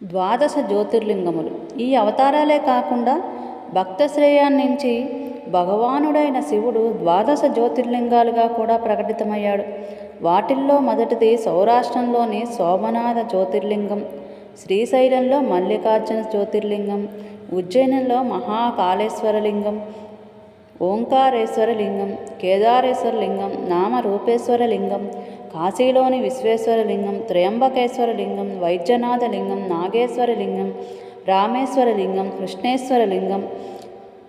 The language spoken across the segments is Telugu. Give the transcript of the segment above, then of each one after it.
ద్వాదశ జ్యోతిర్లింగములు. ఈ అవతారాలే కాకుండా భక్త శ్రేయాన్నించి భగవానుడైన శివుడు ద్వాదశ జ్యోతిర్లింగాలుగా కూడా ప్రకటితమయ్యాడు. వాటిల్లో మొదటిది సౌరాష్ట్రంలోని సోమనాథ జ్యోతిర్లింగం శ్రీశైలంలో మల్లికార్జున జ్యోతిర్లింగం ఉజ్జయినంలో మహాకాళేశ్వరలింగం ఓంకారేశ్వర లింగం కేదారేశ్వర లింగం నామరూపేశ్వర లింగం కాశీలోని విశ్వేశ్వరలింగం త్రయంబకేశ్వర లింగం వైద్యనాథ లింగం నాగేశ్వర లింగం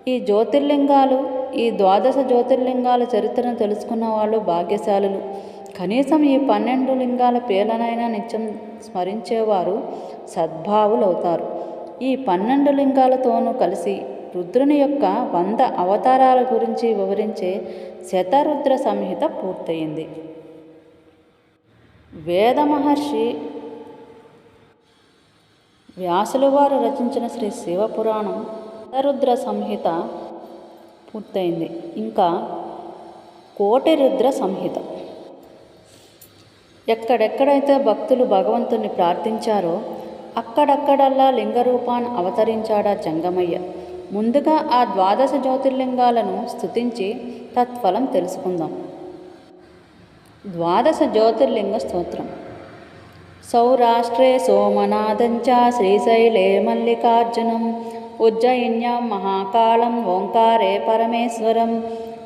ఈ జ్యోతిర్లింగాలు ఈ ద్వాదశ జ్యోతిర్లింగాల చరిత్రను తెలుసుకున్న వాళ్ళు భాగ్యశాలులు. కనీసం ఈ పన్నెండు లింగాల పేర్లనైనా నిత్యం స్మరించేవారు సద్భావులవుతారు. ఈ పన్నెండు లింగాలతోనూ కలిసి రుద్రుని యొక్క వంద అవతారాల గురించి వివరించే శతరుద్ర సంహిత పూర్తయింది. వేద మహర్షి వ్యాసుల వారు రచించిన శ్రీ శివపురాణం శతరుద్ర సంహిత పూర్తయింది. ఇంకా కోటి రుద్ర సంహిత. ఎక్కడెక్కడైతే భక్తులు భగవంతుని ప్రార్థించారో అక్కడక్కడల్లా లింగరూపాన్ని అవతరించాడా జంగమయ్య. ముందుగా ఆ ద్వాదశ జ్యోతిర్లింగాలను స్తుతించి తత్ఫలం తెలుసుకుందాం. ద్వాదశ జ్యోతిర్లింగ స్తోత్రం. సౌరాష్ట్రే సోమనాథంచ శ్రీశైలే మల్లికార్జునం ఉజ్జయిన్యాం మహాకాళం ఓంకారే పరమేశ్వరం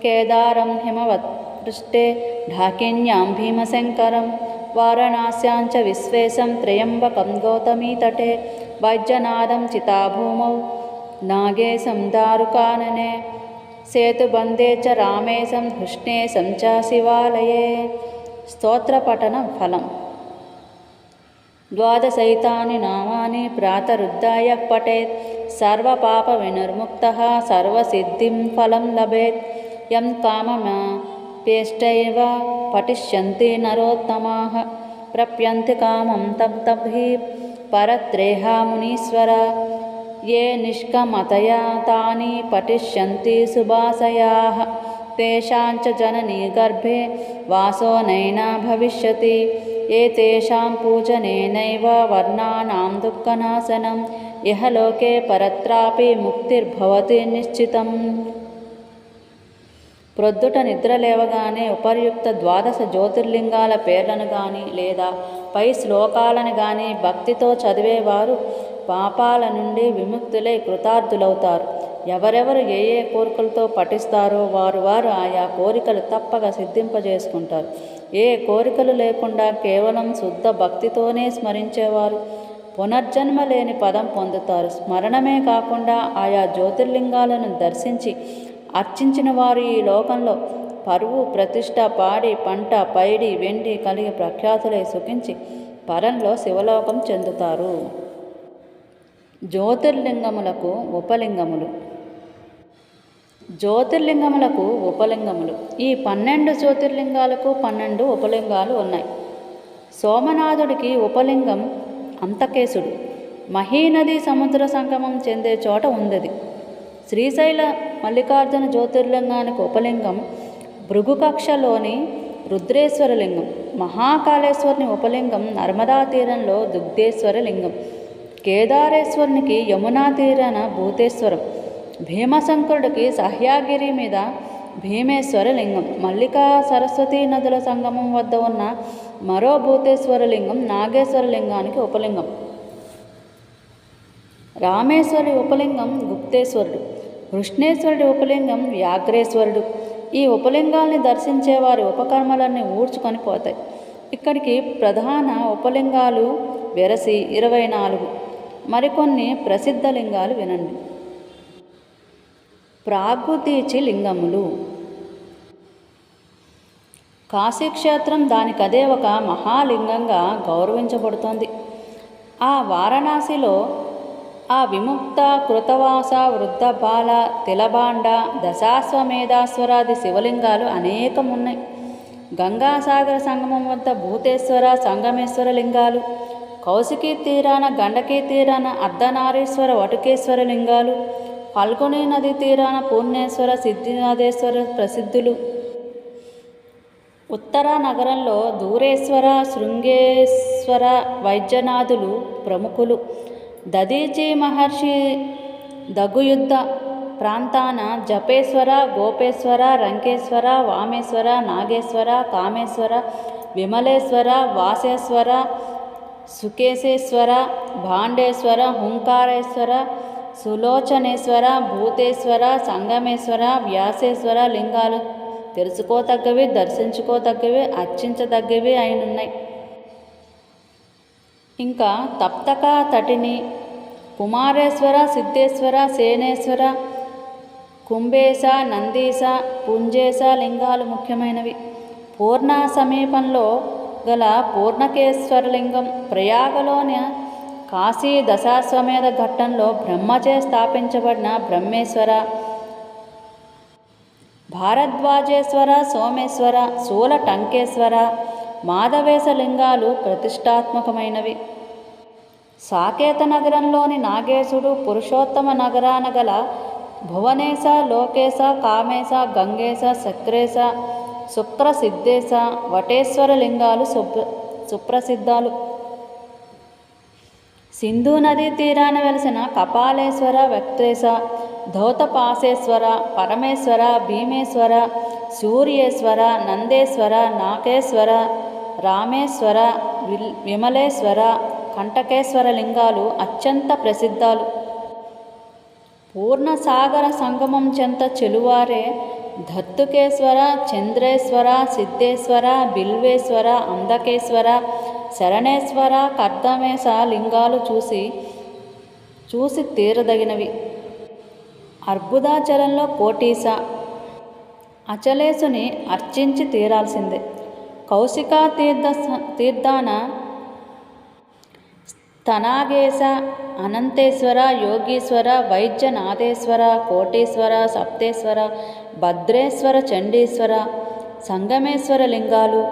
కేదారం హిమవత్పృష్టే ఢాకిన్యాం భీమశంకరం వారణాస్యాంచ విశ్వేశం త్రయంబకం గౌతమీతటే వైద్యనాథం చితాభూమౌ నాగేశం దారుకాననే सेतुबन्धे च रामेशं धृष्णेशं च शिवालये स्तोत्रपठनं फलं द्वादसहितानि नामानि प्रातरुद्धाय पठेत्। सर्वपापविनिर्मुक्तः सर्वसिद्धिं फलं लभेत्। यं कामं पठिष्यन्ति नरोत्तमाः। प्रप्यन्ति कामं तं परत्रेहा परत्रेहामुनीश्वर ये निष्कमतया तानि पठिष्यन्ति सुबासयाः तेषां च जननी गर्भे वासो नैना भविष्यति। एतेषां पूजनेनैव वर्णानां दुःखनाशनं। इह लोके परत्रापि मुक्तिर्भवति निश्चितम्। ప్రొద్దుట నిద్ర లేవగానే ఉపర్యుక్త ద్వాదశ జ్యోతిర్లింగాల పేర్లను కానీ లేదా పై శ్లోకాలను కానీ భక్తితో చదివేవారు పాపాల నుండి విముక్తులై కృతార్థులవుతారు. ఎవరెవరు ఏ ఏ కోరికలతో పఠిస్తారో వారు వారు ఆయా కోరికలు తప్పక సిద్ధింపజేసుకుంటారు. ఏ కోరికలు లేకుండా కేవలం శుద్ధ భక్తితోనే స్మరించేవారు పునర్జన్మ లేని పదం పొందుతారు. స్మరణమే కాకుండా ఆయా జ్యోతిర్లింగాలను దర్శించి అర్చించిన వారు ఈ లోకంలో పరువు ప్రతిష్ట పాడి పంట పైడి వెండి కలిగి ప్రఖ్యాతులై సుఖించి పరంలో శివలోకం చెందుతారు. జ్యోతిర్లింగములకు ఉపలింగములు. జ్యోతిర్లింగములకు ఉపలింగములు. ఈ పన్నెండు జ్యోతిర్లింగాలకు పన్నెండు ఉపలింగాలు ఉన్నాయి. సోమనాథుడికి ఉపలింగం అంతకేశుడు. మహీనది సముద్ర సంగమం చెందే చోట ఉంది శ్రీశైల మల్లికార్జున జ్యోతిర్లింగానికి ఉపలింగం భృగుకక్షలోని రుద్రేశ్వర లింగం మహాకాళేశ్వరుని ఉపలింగం నర్మదా తీరంలో దుగ్ధేశ్వర లింగం కేదారేశ్వరునికి యమునా తీరాన భూతేశ్వరం. భీమశంకరుడికి సహ్యాగిరి మీద భీమేశ్వర లింగం మల్లికా సరస్వతీ నదుల సంగమం వద్ద ఉన్న మరో భూతేశ్వర లింగం నాగేశ్వర లింగానికి ఉపలింగం. రామేశ్వరి ఉపలింగం గుప్తేశ్వరుడు కృష్ణేశ్వరుడి ఉపలింగం వ్యాఘ్రేశ్వరుడు. ఈ ఉపలింగాల్ని దర్శించే వారి ఉపకర్మలన్నీ ఊడ్చుకొని పోతాయి. ఇక్కడికి ప్రధాన ఉపలింగాలు వెరసి ఇరవై నాలుగు. మరికొన్ని ప్రసిద్ధ లింగాలు వినండి. ప్రాకృతీచి లింగములు. కాశీక్షేత్రం దానికదే ఒక మహాలింగంగా గౌరవించబడుతోంది. ఆ వారణాసిలో ఆ విముక్త కృతవాస వృద్ధ బాల తిలబాండ దశాశ్వమేధాస్వరాది శివలింగాలు అనేకం ఉన్నాయి గంగాసాగర సంగమం వద్ద భూతేశ్వర సంగమేశ్వర లింగాలు కౌశికీ తీరాన గండకీ తీరాన అర్ధనారీశ్వర వటుకేశ్వర లింగాలు ఫల్గుని నది తీరాన పూర్ణేశ్వర సిద్ధినాథేశ్వర ప్రసిద్ధులు. ఉత్తర నగరంలో దూరేశ్వర శృంగేశ్వర వైద్యనాథులు ప్రముఖులు. దదీచి మహర్షి దగుయుద్ధ ప్రాంతాన జపేశ్వర గోపేశ్వర రంకేశ్వర వామేశ్వర నాగేశ్వర కామేశ్వర విమలేశ్వర వాసేశ్వర సుకేశేశ్వర భాండేశ్వర హుంకారేశ్వర సులోచనేశ్వర భూతేశ్వర సంగమేశ్వర వ్యాసేశ్వర లింగాలు తెలుసుకోతగ్గవి దర్శించుకోతగ్గవి అర్చించదగ్గవి అయినున్నాయి. ఇంకా తప్తక తటిని కుమారేశ్వర సిద్ధేశ్వర సేనేశ్వర కుంభేశ నందీశ పుంజేశ లింగాలు ముఖ్యమైనవి. పూర్ణ సమీపంలో గల పూర్ణకేశ్వరలింగం ప్రయాగలోని కాశీ దశాశ్వమేధ ఘట్టంలో బ్రహ్మచే స్థాపించబడిన బ్రహ్మేశ్వర భారద్వాజేశ్వర సోమేశ్వర శూల టంకేశ్వర మాధవేశ లింగాలు ప్రతిష్టాత్మకమైనవి. సాకేత నగరంలోని నాగేశుడు పురుషోత్తమ నగరాన గల భువనేశ లోకేశ కామేశ గంగేశ శక్రేశ శుక్ర సిద్ధేశ వటేశ్వర లింగాలు సుప్ర సుప్రసిద్ధాలు. సింధు నదీ తీరాన వెలిసిన కపాలేశ్వర వ్యక్తేశ ధౌతపాసేశ్వర పరమేశ్వర భీమేశ్వర సూర్యేశ్వర నందేశ్వర నాకేశ్వర రామేశ్వర విల్ విమలేశ్వర కంటకేశ్వర లింగాలు అత్యంత ప్రసిద్ధాలు. పూర్ణసాగర సంగమం చెంత చెలువారే దత్తుకేశ్వర చంద్రేశ్వర సిద్ధేశ్వర బిల్వేశ్వర అందకేశ్వర శరణేశ్వర కర్దమేశ లింగాలు చూసి చూసి తీరదగినవి. అర్బుదాచలంలో కోటీస. అచలేసుని అర్చించి తీరాల్సిందే. కౌశికా తీర్థ తీర్థాన స్థనాగేశ అనంతేశ్వర యోగీశ్వర వైద్యనాథేశ్వర కోటేశ్వర సప్తేశ్వర భద్రేశ్వర చండీశ్వర సంగమేశ్వర లింగాలు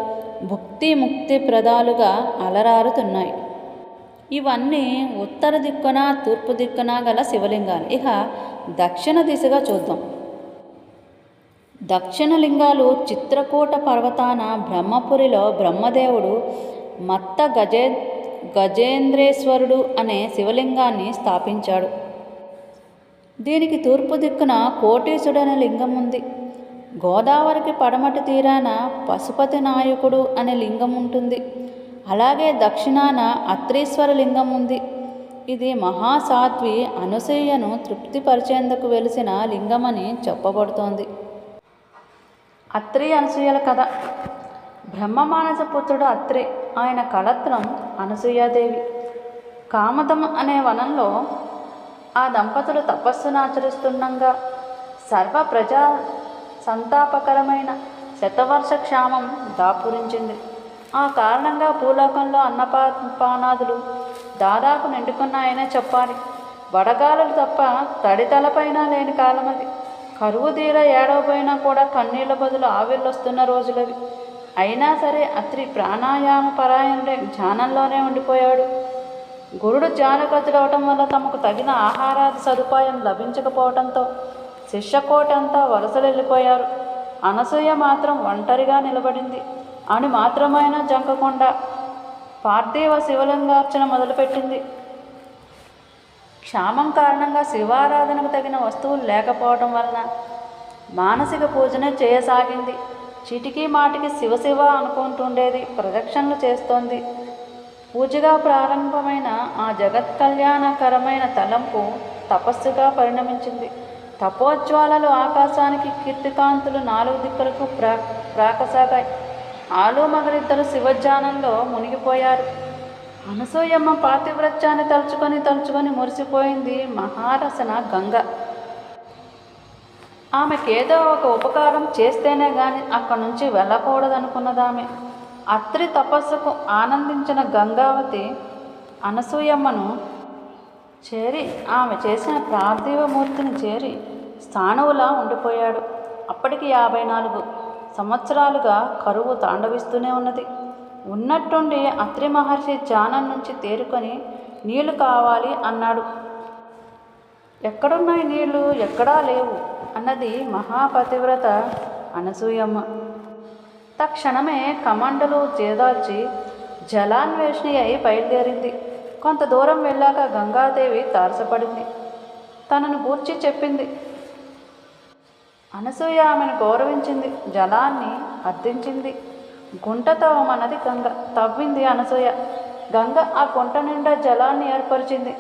భుక్తి ముక్తి ప్రదాలుగా అలరారుతున్నాయి. ఇవన్నీ ఉత్తర దిక్కున తూర్పు దిక్కున గల శివలింగాలు. ఇక దక్షిణ దిశగా చూద్దాం. దక్షిణ లింగాలు చిత్రకూట పర్వతాన బ్రహ్మపురిలో బ్రహ్మదేవుడు మత్త గజే గజేంద్రేశ్వరుడు అనే శివలింగాన్ని స్థాపించాడు. దీనికి తూర్పు దిక్కున కోటీశుడనే లింగం ఉంది గోదావరికి పడమటి తీరాన పశుపతి నాయకుడు అనే లింగం ఉంటుంది అలాగే దక్షిణాన అత్రీశ్వర లింగం ఉంది ఇది మహాసాత్వి అనసూయను తృప్తిపరిచేందుకు వెలిసిన లింగమని చెప్పబడుతోంది. అత్రి అనసూయల కథ. బ్రహ్మమానస పుత్రుడు అత్రి ఆయన కళత్రం అనసూయాదేవి. కామదం అనే వనంలో ఆ దంపతులు తపస్సును ఆచరిస్తుండగా సర్వ ప్రజా సంతాపకరమైన శతవర్ష క్షామం దాపురించింది. ఆ కారణంగా భూలోకంలో అన్నపానాదులు దాదాపు నిండుకున్నాయనే చెప్పాలి. వడగాలులు తప్ప తడితలపైన లేని కాలం అది కరువు తీర ఏడవపోయినా కూడా కన్నీళ్ళ బదులు ఆవిర్లొస్తున్న రోజులవి. అయినా సరే అత్రి ప్రాణాయామ పరాయణుడే ధ్యానంలోనే ఉండిపోయాడు. గురుడు ధ్యానగతుడవటం వల్ల తమకు తగిన ఆహారాది సదుపాయం లభించకపోవడంతో శిష్యకోటంతా వలసలు వెళ్ళిపోయారు అనసూయ మాత్రం ఒంటరిగా నిలబడింది. అని మాత్రమైనా జంకకుండా పార్థివ శివలింగార్చన మొదలుపెట్టింది. క్షామం కారణంగా శివారాధనకు తగిన వస్తువులు లేకపోవడం వలన మానసిక పూజనే చేయసాగింది. చిటికీ మాటికి శివశివ అనుకుంటుండేది ప్రదక్షిణలు చేస్తోంది. పూజగా ప్రారంభమైన ఆ జగత్ కళ్యాణకరమైన తలంపు తపస్సుగా పరిణమించింది. తపోజ్వాలలు ఆకాశానికి కీర్తికాంతులు నాలుగు దిక్కులకు ప్రా ప్రాకసాగాయి. ఆలు మగరిద్దరు శివజ్ఞానంలో మునిగిపోయారు. అనసూయమ్మ పాతివ్రత్యాన్ని తలుచుకొని తలుచుకొని మురిసిపోయింది మహారసన గంగ. ఆమెకేదో ఒక ఉపకారం చేస్తేనే గాని అక్కడి నుంచి వెళ్ళకూడదనుకున్నదామె. అత్రి తపస్సుకు ఆనందించిన గంగావతి అనసూయమ్మను చేరి ఆమె చేసిన పార్థివమూర్తిని చేరి స్థానవులా ఉండిపోయాడు. అప్పటికి యాభై నాలుగు సంవత్సరాలుగా కరువు తాండవిస్తూనే ఉన్నది. ఉన్నట్టుండి అత్రి మహర్షి ధ్యానం నుంచి తేరుకొని నీళ్ళు కావాలి అన్నాడు. ఎక్కడున్నాయి నీళ్ళు? ఎక్కడా లేవు అన్నది మహాపతివ్రత అనసూయమ్మ. తక్షణమే కమండలు చేదాల్చి జలాన్వేషణి అయి బయలుదేరింది. కొంత దూరం వెళ్ళాక గంగాదేవి తారసపడింది. తనను గూర్చి చెప్పింది. అనసూయ ఆమెను గౌరవించింది జలాన్ని అర్థించింది గుంట తవ్వమన్నది గంగ. తవ్వింది అనసూయ. గంగ ఆ గుంట నిండా జలాన్ని ఏర్పరిచింది.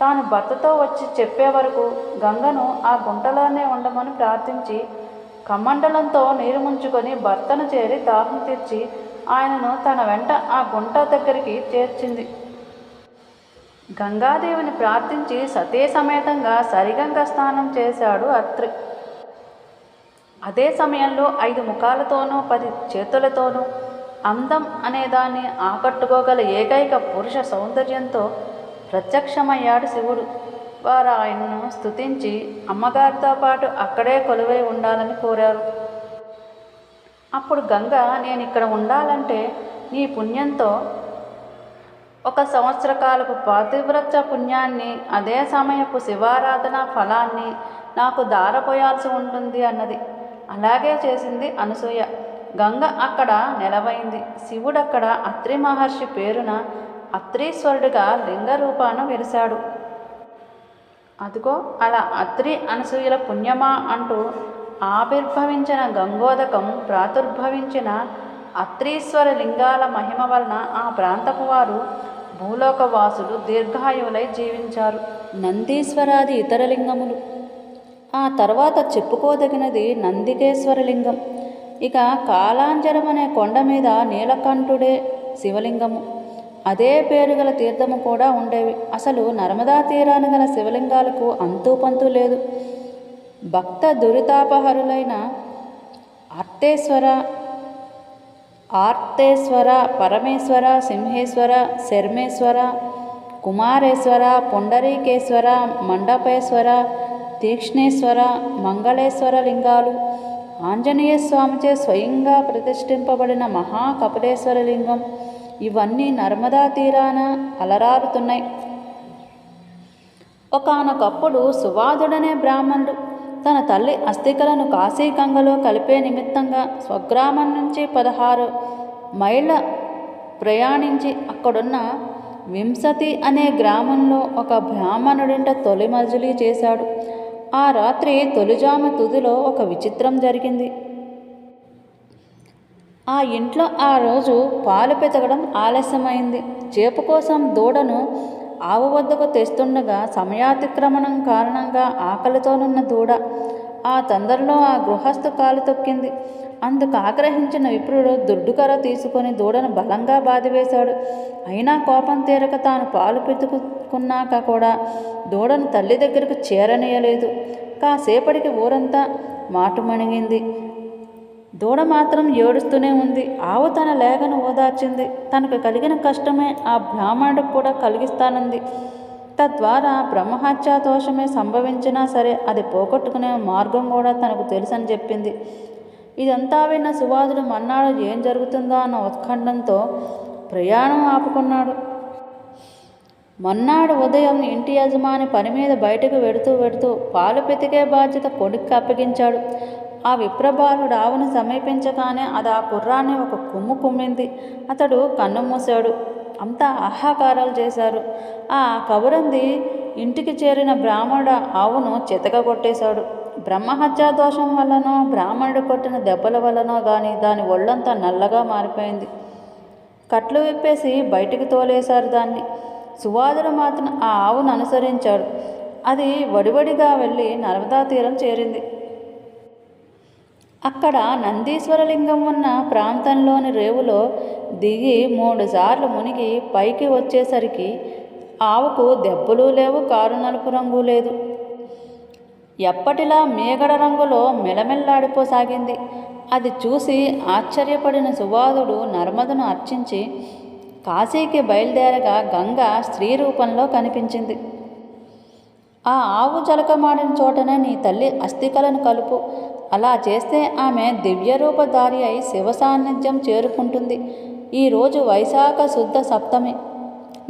తాను భర్తతో వచ్చి చెప్పే వరకు గంగను ఆ గుంటలోనే ఉండమని ప్రార్థించి కమండలంతో నీరు ముంచుకొని భర్తను చేరి దాహం తీర్చి ఆయనను తన వెంట ఆ గుంట దగ్గరికి చేర్చింది. గంగాదేవిని ప్రార్థించి సతీ సమేతంగా సరిగంగ స్నానం చేశాడు అత్రి. అదే సమయంలో ఐదు ముఖాలతోనూ పది చేతులతోనూ అందం అనేదాన్ని ఆకట్టుకోగల ఏకైక పురుష సౌందర్యంతో ప్రత్యక్షమయ్యాడు శివుడు. వారు ఆయనను స్తుతించి అమ్మగారితో పాటు అక్కడే కొలువై ఉండాలని కోరారు. అప్పుడు గంగ నేను ఇక్కడ ఉండాలంటే నీ పుణ్యంతో ఒక సంవత్సర కాలపు పాతివ్రత్య పుణ్యాన్ని అదే సమయపు శివారాధన ఫలాన్ని నాకు దారపోయాల్సి ఉంటుంది అన్నది. అలాగే చేసింది అనసూయ. గంగ అక్కడ నెలవైంది. శివుడక్కడ అత్రి మహర్షి పేరున అత్రీశ్వరుడిగా లింగ రూపాన వెలిశాడు అదిగో అలా అత్రి అనసూయల పుణ్యమా అంటూ ఆవిర్భవించిన గంగోదకం ప్రాదుర్భవించిన అత్రీశ్వర లింగాల మహిమ వలన ఆ ప్రాంతపు వారు భూలోకవాసులు దీర్ఘాయువులై జీవించారు. నందీశ్వరాది ఇతర లింగములు. ఆ తర్వాత చెప్పుకోదగినది నందికేశ్వరలింగం. ఇక కాలాంజరం అనే కొండ మీద నీలకంఠుడే శివలింగము. అదే పేరు గల తీర్థము కూడా ఉండేవి. అసలు నర్మదా తీరాన గల శివలింగాలకు అంతూపంతు లేదు. భక్త దురితాపహరులైన ఆర్తేశ్వర ఆర్తేశ్వర పరమేశ్వర సింహేశ్వర శర్మేశ్వర కుమారేశ్వర పుండరీకేశ్వర మండపేశ్వర తీక్ష్ణేశ్వర మంగళేశ్వర లింగాలు ఆంజనేయ స్వామిచే స్వయంగా ప్రతిష్ఠింపబడిన మహాకపిలేశ్వర లింగం ఇవన్నీ నర్మదా తీరాన అలరారుతున్నాయి. ఒకానొకప్పుడు సువాదుడనే బ్రాహ్మణుడు. తన తల్లి అస్థికలను కాశీగంగలో కలిపే నిమిత్తంగా స్వగ్రామం నుంచి పదహారు మైళ్ళ ప్రయాణించి అక్కడున్న వింసతి అనే గ్రామంలో ఒక బ్రాహ్మణుడింట తొలి మజిలీ చేశాడు. ఆ రాత్రి తొలిజామ తుదిలో ఒక విచిత్రం జరిగింది. ఆ ఇంట్లో ఆ రోజు పాలు పెతకడం ఆలస్యమైంది. చేపు కోసం దూడను ఆవు వద్దకు తెస్తుండగా సమయాతిక్రమణం కారణంగా ఆకలితోనున్న దూడ ఆ తొందరలో ఆ గృహస్థు కాలు తొక్కింది. అందుకు ఆగ్రహించిన విప్రుడు దుడ్డుకర తీసుకొని దూడను బలంగా బాదివేశాడు. అయినా కోపం తీరక తాను పాలు పెతుకున్నాక కూడా దూడను తల్లి దగ్గరకు చేరనీయలేదు. కాసేపటికి ఊరంతా మాటుమణిగింది దూడ మాత్రం ఏడుస్తూనే ఉంది. ఆవు తన లేఖను ఓదార్చింది. తనకు కలిగిన కష్టమే ఆ బ్రాహ్మణుడికి కూడా కలిగిస్తానంది. తద్వారా బ్రహ్మహత్యా దోషమే సంభవించినా సరే అది పోగొట్టుకునే మార్గం కూడా తనకు తెలుసని చెప్పింది. ఇదంతా విన్న సువాదుడు మన్నాడు ఏం జరుగుతుందో అన్న ఉత్కంఠంతో ప్రయాణం ఆపుకున్నాడు. మన్నాడు ఉదయం ఇంటి యజమాని పని మీద బయటకు వెడుతూ వెడుతూ పాలు పితికే బాధ్యత కొడుక్కి అప్పగించాడు. ఆ విప్రబాలుడు ఆవును సమీపించగానే అది ఆ కుర్రాన్ని ఒక కుమ్ము కుమ్మింది. అతడు కన్ను మూశాడు. అంతా ఆహాకారాలు చేశారు. ఆ కబురంది ఇంటికి చేరిన బ్రాహ్మణుడు ఆవును చితక కొట్టేశాడు బ్రహ్మహత్యా దోషం వల్లనో బ్రాహ్మణుడు కొట్టిన దెబ్బల వల్లనో కానీ దాని ఒళ్ళంతా నల్లగా మారిపోయింది. కట్లు విప్పేసి బయటికి తోలేశారు దాన్ని. సువాదుడు మాత్రం ఆ ఆవును అనుసరించాడు. అది వడివడిగా వెళ్ళి నర్మదా తీరం చేరింది. అక్కడ నందీశ్వరలింగం ఉన్న ప్రాంతంలోని రేవులో దిగి మూడుసార్లు మునిగి పైకి వచ్చేసరికి ఆవుకు దెబ్బలు లేవు కారు నలుపు రంగు లేదు. ఎప్పటిలా మేగడ రంగులో మెలమెల్లాడిపోసాగింది. అది చూసి ఆశ్చర్యపడిన సువాదుడు నర్మదను అర్చించి కాశీకి బయలుదేరగా గంగ స్త్రీ రూపంలో కనిపించింది. ఆ ఆవు జలకమాడిన చోటనే నీ తల్లి అస్థికలను కలుపు. అలా చేస్తే ఆమె దివ్యరూపధారి అయి శివ సాన్నిధ్యం చేరుకుంటుంది ఈరోజు వైశాఖ శుద్ధ సప్తమి.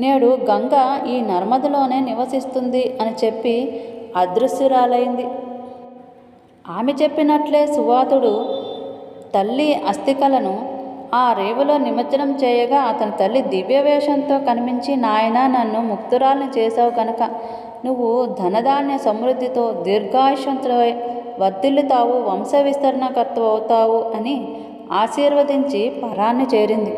నేడు గంగ ఈ నర్మదలోనే నివసిస్తుంది అని చెప్పి అదృశ్యురాలైంది. ఆమె చెప్పినట్లే సువాతుడు తల్లి అస్థికలను ఆ రేవులో నిమజ్జనం చేయగా అతని తల్లి దివ్యవేషంతో కనిపించి నాయన నన్ను ముక్తురాల్ని చేసావు కనుక నువ్వు ధనధాన్య సమృద్ధితో దీర్ఘాయుషంతో వర్ధిల్లుతావు వంశ విస్తరణకర్త అవుతావు అని ఆశీర్వదించి పరాన్ని చేరింది.